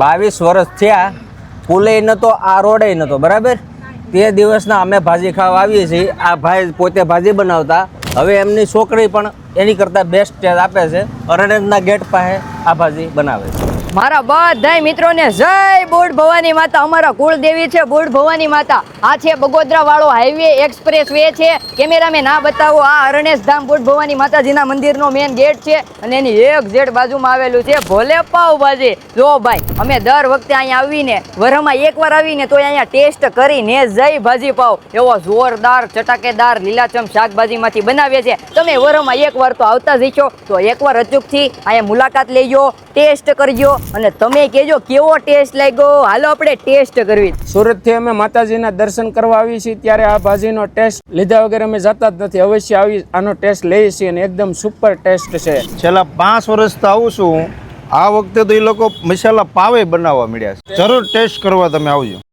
બાવીસ વર્ષ થયા પુલે નહોતો આ રોડે નહોતો બરાબર? તે દિવસના અમે ભાજી ખાવા આવીએ છીએ. આ ભાઈ પોતે ભાજી બનાવતા. હવે એમની છોકરી પણ એની કરતાં બેસ્ટ ટેસ્ટ આપે છે. અરણેજના ગેટ પાસે આ ભાજી બનાવે છે. મારા બધા મિત્રોને જય બુડ ભવાની માતા. અમારા કુળદેવી છે બુડ ભવાની માતા. આ છે બગોદરા વાળો હાઈવે એક્સપ્રેસ વે છે. કેમેરામેન ના બતાવો, આ અરણેશ ધામ બુડ ભવાની માતાજીના મંદિરનો મેન ગેટ છે અને એની એક જેડ બાજુમાં આવેલું છે ભોલે પાવભાજી જો ભાઈ, અમે દર વખતે અહીંયા આવીને વરમાં એકવાર આવીને તો અહીંયા ટેસ્ટ કરીને જય ભાજી પાવ. એવો જોરદાર ચટાકેદાર લીલાચમ શાકભાજીમાંથી બનાવીએ છીએ. તમે વરમાં એકવાર તો આવતા જ છો. તો એકવાર અચૂકથી અહીંયા મુલાકાત લેજો ટેસ્ટ કરજો અને તમે કહેજો કેવો ટેસ્ટ લાગ્યો. હાલો આપણે ટેસ્ટ કરવી. સુરતથી અમે માતાજીના દર્શન કરવા આવીએ છીએ ત્યારે આ ભાજીનો ટેસ્ટ લીધા વગર અમે જતા જ નથી. અવશ્ય આવી આનો ટેસ્ટ લઈએ છીએ અને એકદમ સુપર ટેસ્ટ છે. છેલ્લા પાંચ વર્ષથી આવું છું. આ વખતે તો એ લોકો મસાલા પાવે બનાવવા મળ્યા છે. જરૂર ટેસ્ટ કરવા તમે આવજો.